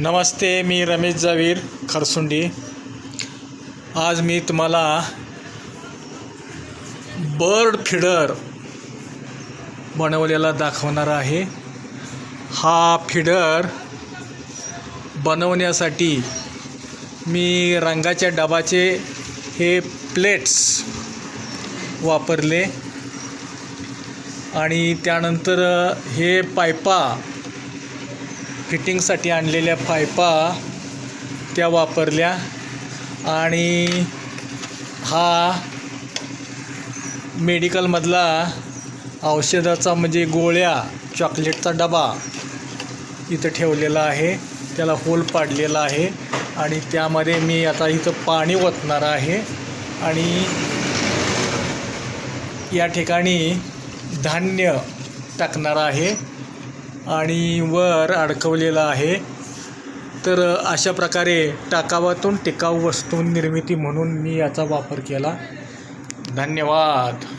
नमस्ते मी रमेश जावीर खरसुंडी. आज मी तुम्हाला bird feeder बनवलेला दाखवणार आहे. हा फिडर बनवण्यासाठी मी रंगाच्या डबाचे हे प्लेट्स वापरले आणि त्यानंतर हे पायपा फिटिंगसाठी आणलेल्या पायपा त्या वापरल्या. आणि हा मेडिकलमधला औषधाचा म्हणजे गोळ्या चॉकलेटचा डबा इथं ठेवलेला आहे. त्याला होल पाडलेला आहे. आणि त्यामध्ये मी आता इथं पाणी ओतणार आहे. आणि या ठिकाणी धान्य टाकणार आहे. आणि वर अडकवलेला आहे. तर अशा प्रकारे टाकावातून टिकाऊ वस्तू निर्मिती म्हणून मी याचा वापर केला. धन्यवाद.